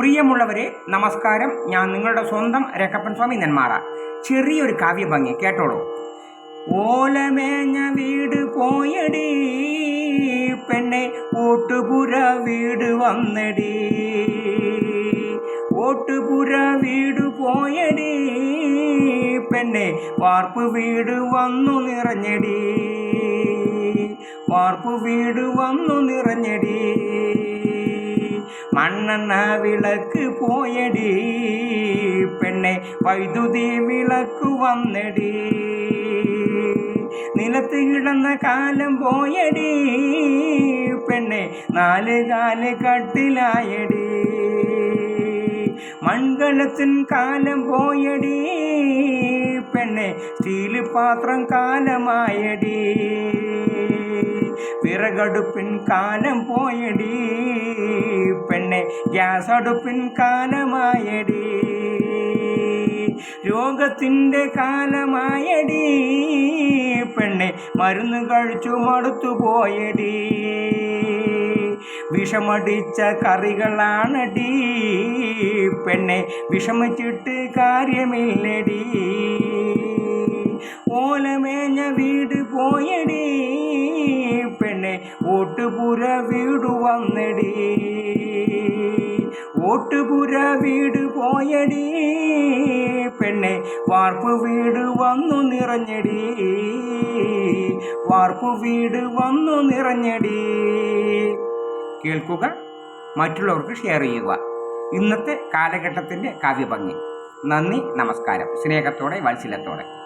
പ്രിയമുള്ളവരെ നമസ്കാരം. ഞാൻ നിങ്ങളുടെ സ്വന്തം രക്കപ്പൻ സ്വാമി നെന്മാറ. ചെറിയൊരു കാവ്യഭംഗി കേട്ടോളൂ. ഓലമേഞ്ഞ വീട് പോയടി പെണ്ണെ ഓട്ടുപുര വീട് വന്നടി. ഓട്ടുപുര വീട് പോയടി പെണ്ണെ വാർപ്പ് വീട് വന്നു നിറഞ്ഞടി. വാർപ്പ് വീട് വന്നു നിറഞ്ഞടി. മണ്ണെണ്ണ വിളക്ക് പോയടി. പെണ്ണെ വൈദ്യുതി വിളക്ക് വന്നടി. നിലത്ത് കിടന്ന കാലം പോയടി. പെണ്ണെ നാല് കാൽ കട്ടിലായടി. മൺകലത്തിൻ കാലം പോയടി. പെണ്ണെ സ്റ്റീൽ പാത്രം കാലമായടി. വിറകടുപ്പിൻ കാലം പോയടി. പെണ്ണെ ഗ്യാസ് അടുപ്പിൻ കാലമായടി. രോഗത്തിന്റെ കാലമായടി. പെണ്ണെ മരുന്ന് കഴിച്ചു മടുത്തു പോയടി. വിഷമടിച്ച കറികളാണടി. പെണ്ണെ വിഷമിച്ചിട്ട് കാര്യമില്ലടി. ഓലമേഞ്ഞ വീട് പോയടി. വന്നടി. ഓട്ടുപുര വീട് പോയടി. പെണ്ണെ വാർപ്പ് വീട് വന്നു നിറഞ്ഞടി. വാർപ്പ് വീട് വന്നു നിറഞ്ഞടി. കേൾക്കുക മറ്റുള്ളവർക്ക് ഷെയർ ചെയ്യുക. ഇന്നത്തെ കാലഘട്ടത്തിന്റെ കാവ്യഭംഗി. നന്ദി നമസ്കാരം. സ്നേഹത്തോടെ വാത്സല്യത്തോടെ.